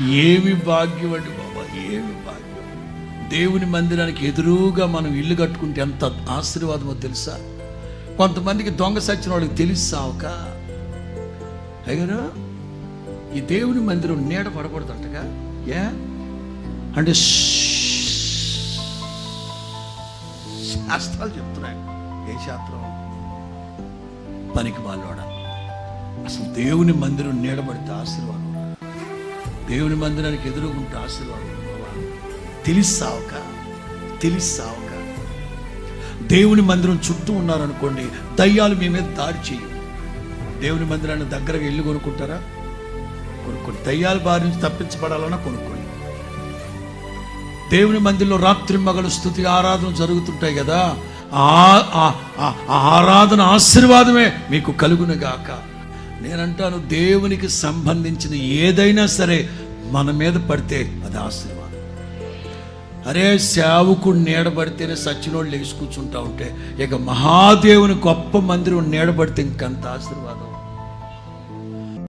ఏమి భాగ్యం అండి బాబా ఏమి భాగ్యం. దేవుని మందిరానికి ఎదురుగా మనం ఇల్లు కట్టుకుంటే ఎంత ఆశీర్వాదమో తెలుసా? కొంతమందికి దొంగ సచ్చిన వాళ్ళకి తెలుసా అయ్యారు ఈ దేవుని మందిరం నీడ పడకూడదంటగా? ఏ? అంటే శాస్త్రాలు చెప్తున్నాయి. ఏ శాస్త్రం? పనికి వాళ్ళోడ అసలు దేవుని మందిరం నీడబడితే ఆశీర్వాదం దేవుని మందిరానికి ఎదురుగుంటే ఆశీర్వాదం తెలిసావుక? తెలిసావుక? దేవుని మందిరం చుట్టూ ఉన్నారనుకోండి దయ్యాలు మీ మీద దాడి చేయు దేవుని మందిరాన్ని దగ్గరగా ఇల్లు కొనుక్కుంటారా? కొనుక్కోండి. దయ్యాల బారి నుంచి తప్పించబడాలన్నా కొనుక్కోండి. దేవుని మందిరంలో రాత్రి మగలు స్థుతి ఆరాధన జరుగుతుంటాయి కదా ఆ ఆ- ఆరాధన ఆశీర్వాదమే మీకు కలుగునుగాక. నేనంటాను దేవునికి సంబంధించిన ఏదైనా సరే మన మీద పడితే అది ఆశీర్వాదం. అరే సేవకుడు నీడబడితేనే సచ్చినోళ్ళు లేచి కూర్చుంటా ఉంటే ఇక మహాదేవుని గొప్ప మందిరం నీడబడితే ఇంకంత ఆశీర్వాదం.